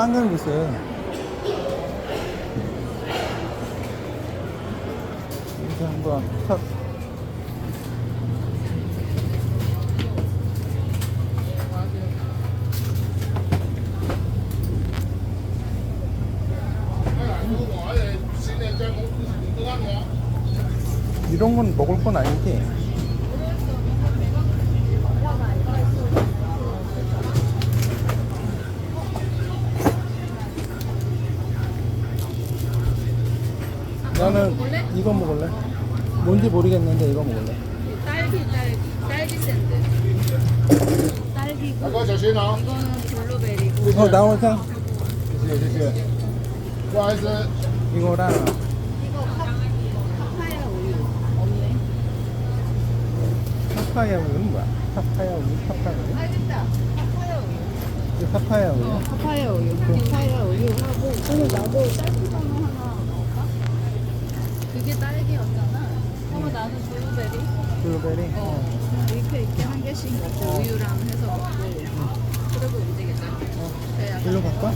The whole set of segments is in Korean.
한강 무슨 여기서 한번 탁. 이런 건 먹을 건 아닌데 나는 이거 먹을래? 뭔지 모르겠는데 이거 먹을래? 딸기 딸기 딸기 샌드. 딸기고. 그 이거는 어, 블루베리 이거 나오자. 이거랑 이거 파, 파야 우유 없네. 파파야 우유는 뭐야? 파파야 우유, 파파야 우유. 알겠다. 파파야 우유. 파파야 우유. 어, 파파야 우유. 파파야 우유 어. 하고. 오늘 나도 딸기 빵 하나. 그게 딸기였잖아 그러면 나는 블루베리 블루베리? 어 이렇게 이렇게 한 개씩 먹고 우유랑 해서 먹고 그러고 움직이자 그래야 일로 갈까?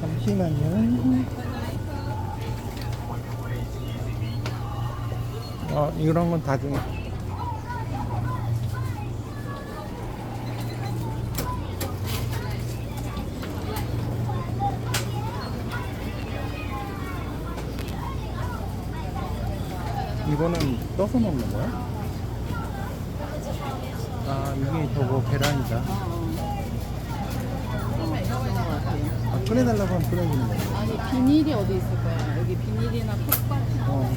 잠시만요. 어, 이런 건 다 중에. 이거는 떠서 먹는 거야? 아, 이게 저거 계란이다. 어. 아, 꺼내달라고 하면 꺼내주는 거야. 아니 비닐이 어디 있을 거야 여기 비닐이나 컵 같은 어.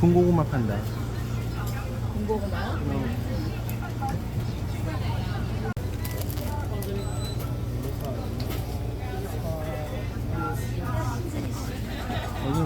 군고구마 판다. 군고구마요? 여기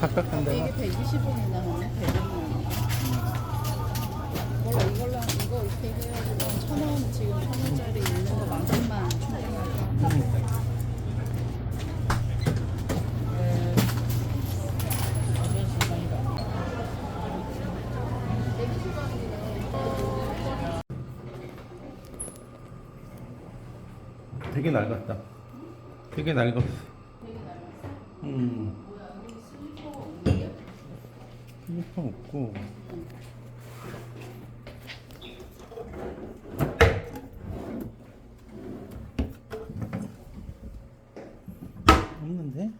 각각 한 이게 대가? 120원이나 하네 100원이나 이걸로 이걸로 이거 이렇게 해가지고 천 원 지금 천 원짜리 있는 거 만큼만 충전할까? 음. 되게 낡았다. 되게 낡았어. 음. 슬리퍼 없고. 없는데?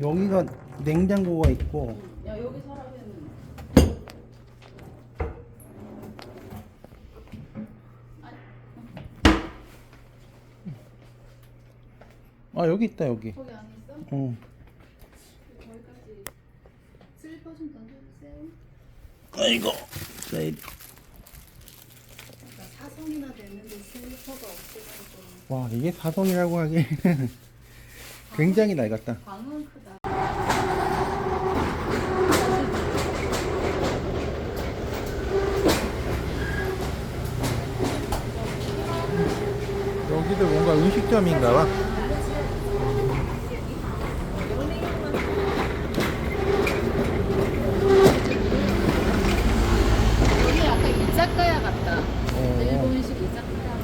여기가 냉장고가 있고 야 여기 서랍에는 아 여기 있다 여기 거기 안에 있어? 어. 거기까지 슬리퍼 좀 던져주세요 아이고. 네. 그러니까 사성이나 됐는데 슬리퍼가 없어가지고. 와 이게 사성이라고 하기에는 굉장히 낡았다. 방은 크다. 여기도 뭔가 음식점인가 봐 여기 약간 이자카야 같다 어. 일본식 이자카야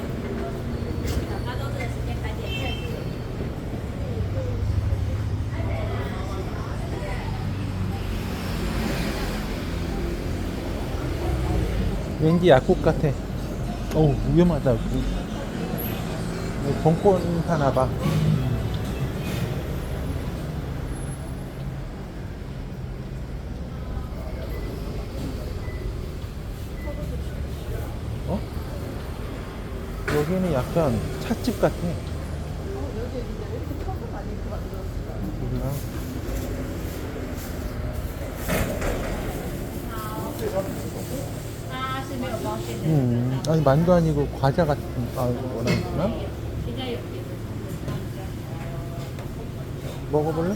왠지 약국 같아. 어우 위험하다. 여기 여기 정권 사나 봐. 어? 여기는 약간 찻집 같아 어, 여기 근데 왜 이렇게 커서 많이 입고 만들었을까 몰라 음, 아니 만두 아니고 과자 같은 아 뭐라 먹어볼래?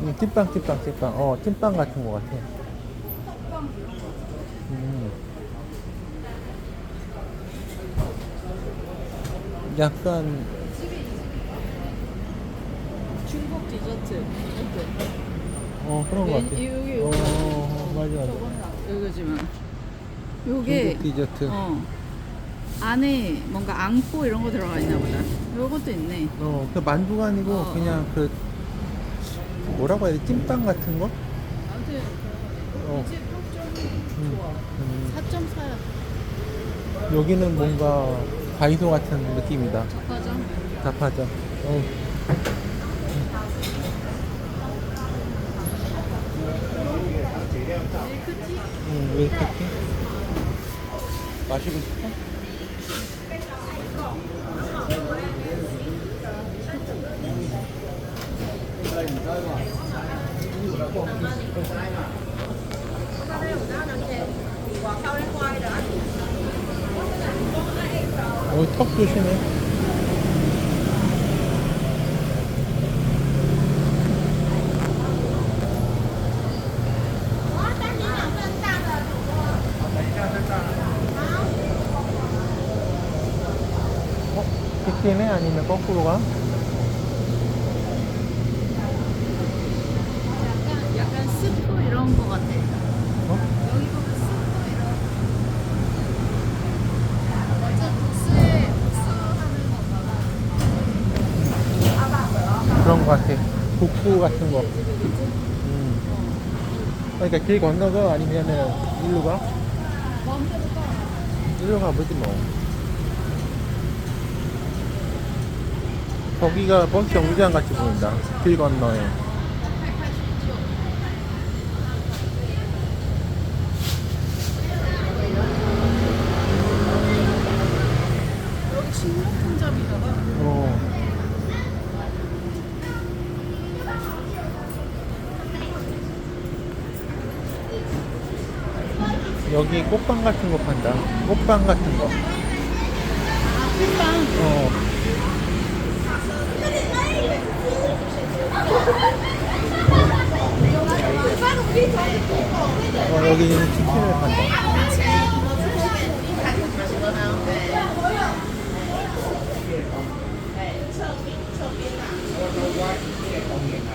음, 찐빵 찐빵 찐빵 어 찐빵 같은 거 같아 음. 약간 중국 디저트. 어 그런 거 같아 여기 여기 어 맞아 맞아 이거지만. 요게 중국 디저트 어 안에 뭔가 앙꼬 이런 거 들어가 있나 보다. 요것도 있네. 어, 그 만두가 아니고 어, 그냥 그 뭐라고 해야 돼? 찐빵 같은 거? 아무튼 어. 이제 음, 좋아. 음. 4.4야. 여기는 뭔가 과이소 같은 느낌이다. 저가장. 답하자. 어. 왜 이렇게? 마시고 싶어? 어, 턱 조심해. 어? 빗기네? 아니면 거꾸로 가? 약간 약간 스프 이런 거 같아. 어? 여기 보면 스프 이런. 완전 국수에 국수 하는 건가 봐. 그런 거 같아. 국수 같은 거. 음. 그러니까 길 건너서 아니면은 일로 가. 일로 가보지 뭐. 거기가 버스 정류장 같이 보인다. 길 건너에. 여기. 어. 여기 꽃빵 같은 거 판다. 꽃빵 같은 거. 아, 꿀빵. 어. 어, 여기는 치킨을 판다.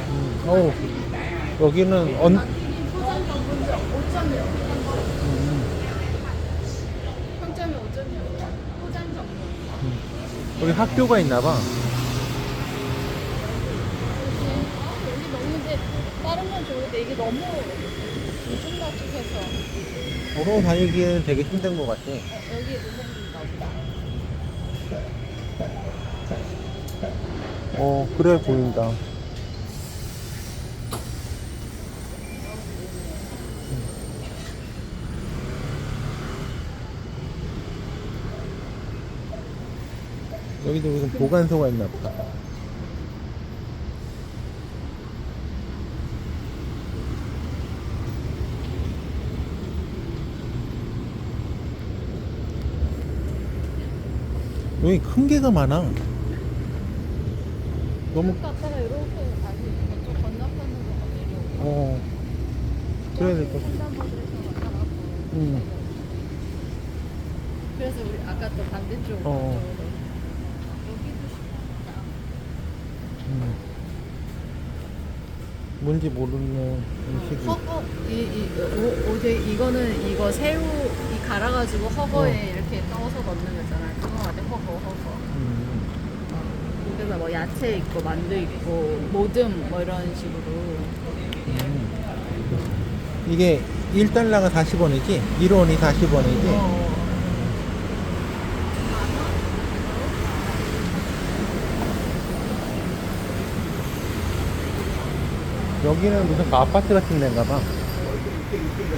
음, 어, 여기는 언, 포장 전문점 5.0. 음, 평점이 5.0. 포장 전문. 여기 학교가 있나 봐. 여기 너무 이제 다른 건 좋은데 이게 너무 들쭉날쭉해서 걸어 다니기에는 되게 힘든 것 같아. 어, 여기 누군가 보다. 어, 그래 보인다. 여기도 무슨 보관소가 있나 보다. 여기 큰 개가 많아. 너무 갔다가 이렇게 다시 저쪽 건너편으로 내려오고 어 그래야 될 것 같아. 횡단보도에서 나가고 응. 그래서 우리 아까 또 반대쪽으로 어. 여기도 음. 뭔지 모르는 음식이. 허거 이, 이 오, 오제 이거는 이거 새우 이 갈아가지고 허거에 어. 이렇게 떠서 넣는 거잖아 그거 같아 허거 허거 음. 그래서 뭐 야채 있고 만두 있고 모듬 뭐 이런 식으로 음. 이게 1달러가 40원이지? 1원이 40원이지? 어. 여기는 무슨 그 아파트 같은 데인가 봐.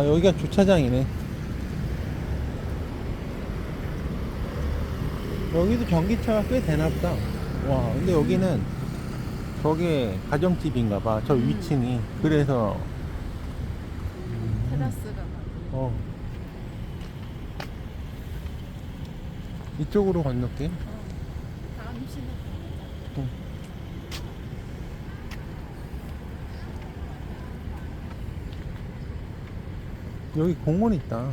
아 여기가 주차장이네 여기도 전기차가 꽤 되나보다 와 근데 여기는 저게 가정집인가봐 저 음. 위층이 그래서 테라스가 막. 어 이쪽으로 건널게 어. 잠시는. 여기 공원 있다.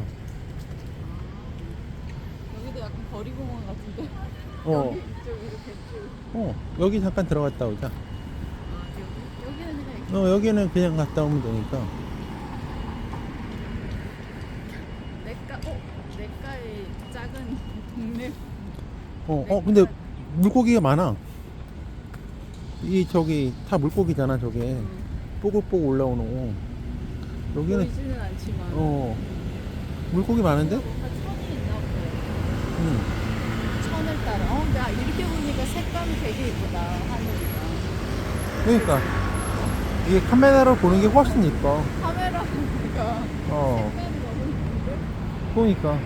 여기도 약간 거리공원 같은데. 어, 여기 이쪽. 어 여기 잠깐 들어갔다 오자. 아, 여기? 여기는 그냥 이렇게. 어 여기는 그냥 갔다 오면 되니까. 내가 어? 내가의 작은 동네. 어, 어 근데 물고기가 많아. 이 저기 다 물고기잖아 저게. 음, 뽀글뽀글 올라오는 거 여기는 보이지는 않지만. 어 물고기 많은데? 다 천이 있나 보다. 응. 천을 따라. 어, 나 이렇게 보니까 색감이 되게 이쁘다 하늘이가. 그러니까 이게 카메라로 보는 게 훨씬 이뻐 카메라 보니까 어 색감이 너무 이쁜데. 그러니까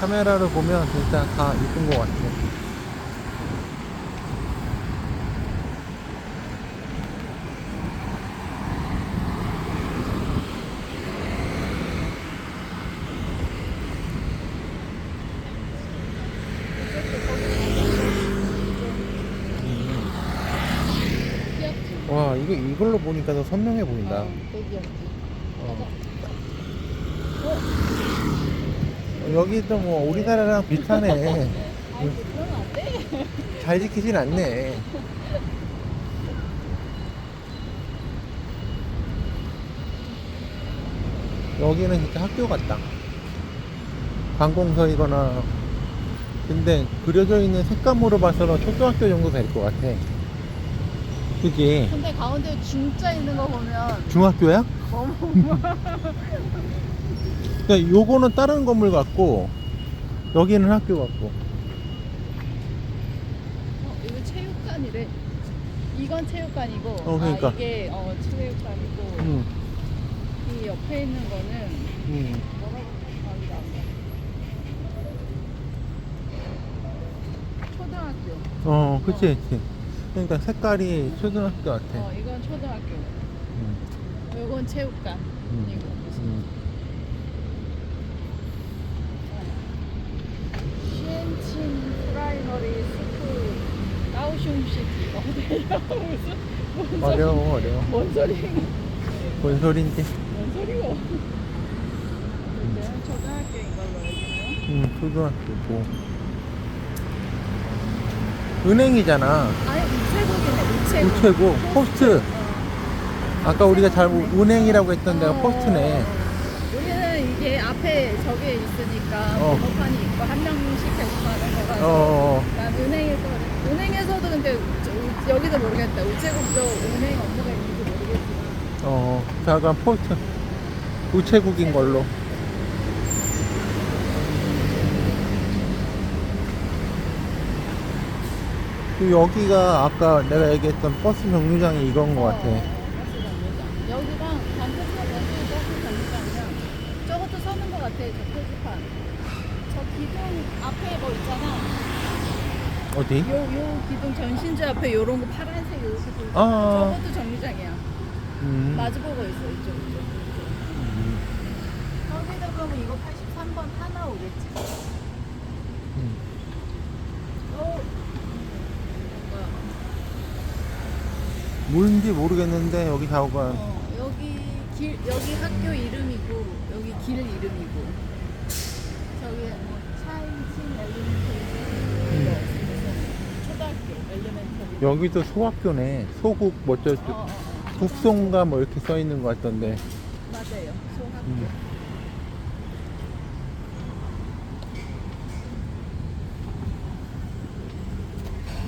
카메라로 보면 진짜 다 이쁜 것 같아 와 이거 이걸로 보니까 더 선명해 보인다 어, 되게 귀엽지. 어. 어, 여기도 뭐 우리나라랑 비슷하네 아이 그러면 안 돼. 잘 지키진 않네 여기는 진짜 학교 같다 관공서이거나 근데 그려져 있는 색감으로 봐서는 초등학교 정도 될 것 같아 그게 근데 가운데 중자 있는 거 보면 중학교야? 어머. 그러니까 요거는 다른 건물 같고 여기는 학교 같고 어, 이거 체육관이래. 이건 체육관이고, 어, 그러니까. 아, 이게 어, 체육관이고, 음, 이 옆에 있는 거는 음. 뭐라고 안. 초등학교. 어 그치 그치 그러니까 색깔이 초등학교 같아. 어, 이건 초등학교. 음, 이건 체육관. 음, 이거. 음. 시엔친 프라이머리 스쿨 까오슝시티. 어디야 무슨 뭔 소리? 어려워 어려워. 뭔 소리? 뭔 소린지 뭔 소리고? 근데 초등학교인 걸로 여기는 음 초등학교고. 은행이잖아. 아니 우체국이네 우체국 우체국 포스트. 어. 아까 우리가 잘못 은행이라고 했던 데가 어, 포스트네. 어, 어. 우리는 이게 앞에 저게 있으니까 어. 번호판이 있고 한 명씩 계속 가는 거라서 어어어. 난 은행에서 은행에서도 근데 우- 우- 여기도 모르겠다. 우체국도 은행 업무가 있는지 모르겠지만. 어, 자 그럼 포스트. 우체국인 걸로 그 여기가 아까 내가 얘기했던 버스 정류장이 이건 것 같아 어, 버스 정류장. 여기랑 반대편에 버스 정류장이랑 저것도 서는 것 같아. 저 표지판. 저 기둥 앞에 뭐 있잖아. 어디? 요, 요 기둥 전신주 앞에 요런 거 파란색 요렇게 보이 아. 저것도 정류장이야. 음. 마주보고 있어, 이쪽, 이쪽. 저기도 그러면 이거 83번 하나 오겠지? 음. 어. 뭐야. 뭔지 모르겠는데 여기 좌우가 어, 여기 길 여기 학교 이름이고 여기 길 이름이고. 저기 뭐 차인친 엘리멘터리 초등학교 엘리멘터리. 여기도 소학교네. 소국 뭐저저 어, 어, 북송가 뭐 이렇게 써 있는 것 같던데. 맞아요. 소학교. 음.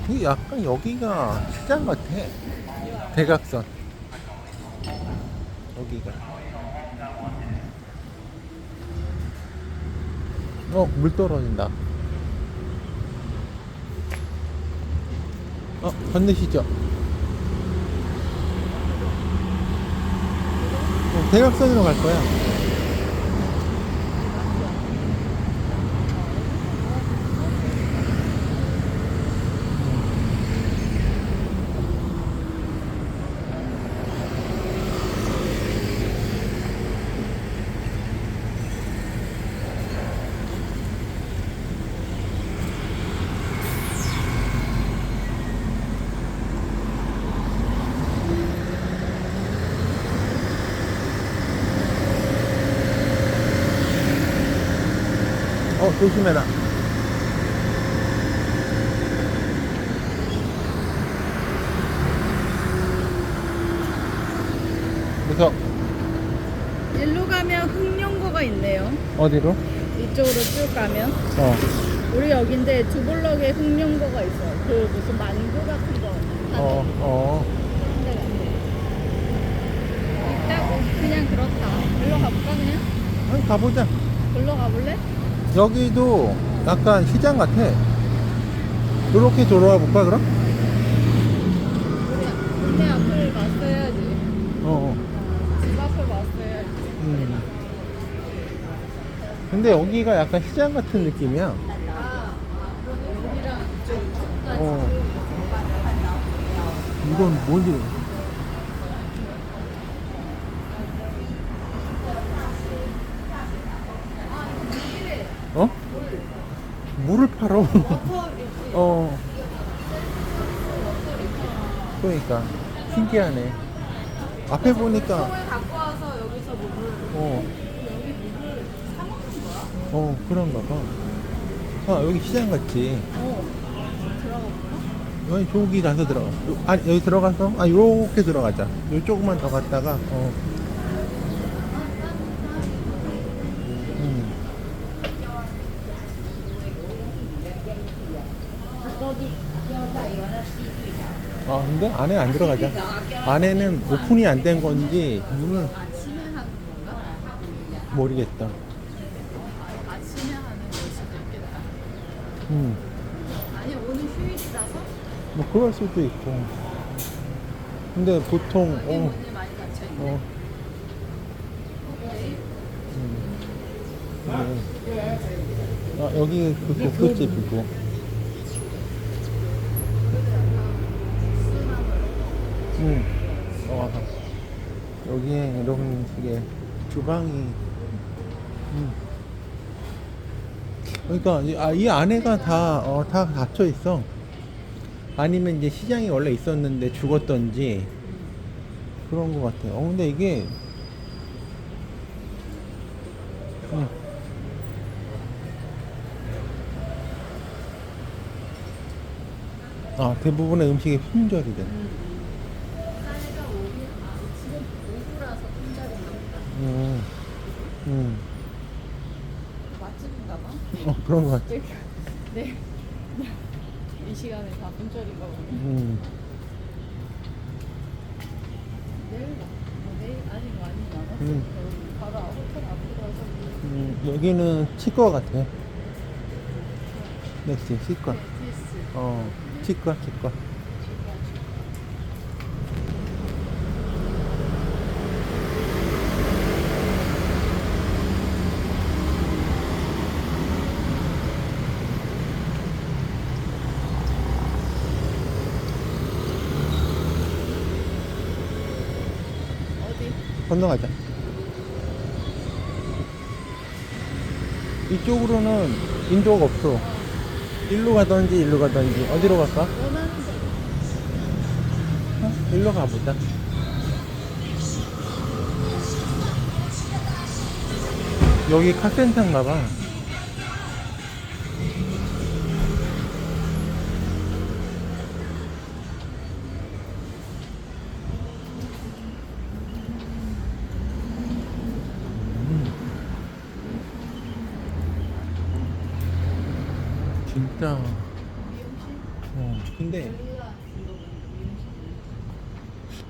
그 약간 여기가 시장 같아 대각선 여기가. 어, 물 떨어진다. 어, 건너시죠. 어, 대각선으로 갈 거야. 어, 조심해라. 그래서 일로 가면 흑룡고가 있네요. 어디로? 이쪽으로 쭉 가면 어. 우리 여긴데 두 블럭에 흑룡고가 있어. 그 무슨 만두 같은 거. 어, 어. 그냥 그렇다. 일로 가볼까 그냥? 아니, 가보자. 일로 가볼래? 여기도 약간 시장 같아. 이렇게 돌아와 볼까, 그럼? 우리 동네 앞을 봤어야지. 어. 집 앞을 봤어야지. 음. 근데 여기가 약간 시장 같은 느낌이야. 아, 여기랑 이쪽까지. 어. 이건 뭔지. 어? 물을 팔어. 어. 그러니까 신기하네. 앞에 보니까 통을 갖고 와서 여기서 물을 어, 여기 물을 사 먹는 거야? 어 그런가 봐. 아 여기 시장 같지. 어. 들어가 볼까? 여기 저기 가서 들어가. 요- 아니 여기 들어가서 아 요렇게 들어가자. 요 조금만 더 갔다가 어. 음. 아 근데 안에 안 들어가자. 안에는 오픈이 안 된 건지 문을? 모르겠다. 아침에 하는 걸 수도 있겠다. 음. 아니 오늘 휴일이라서 뭐 그럴 수도 있고. 근데 보통 어, 문이 많이 닫혀 있네. 어. 음. 네. 아, 여기 그 고깃집이고. 음. 어, 여기에 이런 식의 주방이. 음. 그러니까 이, 아, 이 안에가 다, 어, 다 닫혀 있어. 아니면 이제 시장이 원래 있었는데 죽었던지 그런 것 같아요. 어, 근데 이게 음. 아 대부분의 음식이 품절이래. 쌀가 오기 아 지금 오후라서 품절인가 보다. 음, 음, 맛집인가 봐. 어 그런 것 같아. 네. 이 시간에 다 품절인가 보네. 음, 내일 뭐 내일 아직 많이 남았어. 음. 바로 호텔 음, 여기는 치과 같아. 넥시 치과. 디스. 어, 치과 치과. 건너가자. 이쪽으로는 인도가 없어. 일로 가든지 일로 가든지 어디로 갈까? 어? 일로 가보자. 여기 카센터인가 봐. 음. 진짜. 어, 근데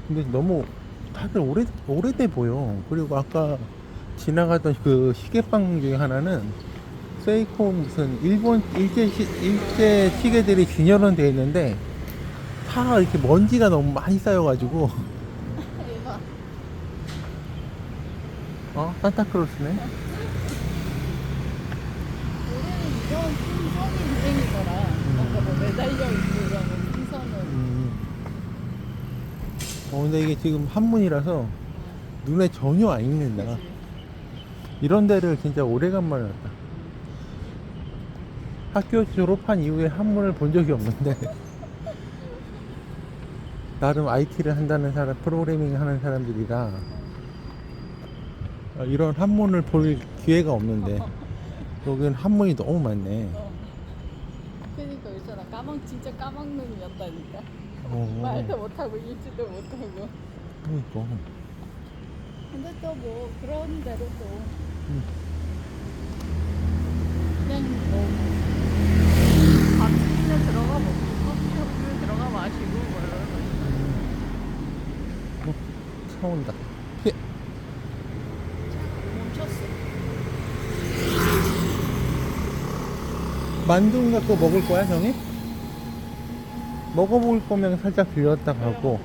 근데 너무 다들 오래 오래돼 보여. 그리고 아까 지나가던 그 시계방 중에 하나는 세이코 무슨 일본 일제 시, 일제 시계들이 진열은 돼 있는데 다 이렇게 먼지가 너무 많이 쌓여가지고. 어 산타크로스네. 우리는 이런 풍선이 유행이더라. 뭔가 뭐 매달려 있고 이런 풍선은. 음. 어 근데 이게 지금 한문이라서 눈에 전혀 안 익는다. 그치? 이런 데를 진짜 오래간만에 왔다. 학교 졸업한 이후에 한문을 본 적이 없는데 나름 IT를 한다는 사람, 프로그래밍 하는 사람들이라 어, 이런 한문을 볼 기회가 없는데 여기는 한문이 너무 많네. 어. 그니까 있잖아. 까망 진짜 까막눈이었다니까. 어, 말도 못하고 읽지도 못하고. 그러니까. 근데 또 뭐 그런 대로 또 음. 그냥 뭐 밥집에 들어가 먹고 커피숍에 들어가 마시고 뭐 이런 거 어, 차 온다. 만두 갖고 먹을 거야, 형이? 먹어볼 거면 살짝 들렸다 가고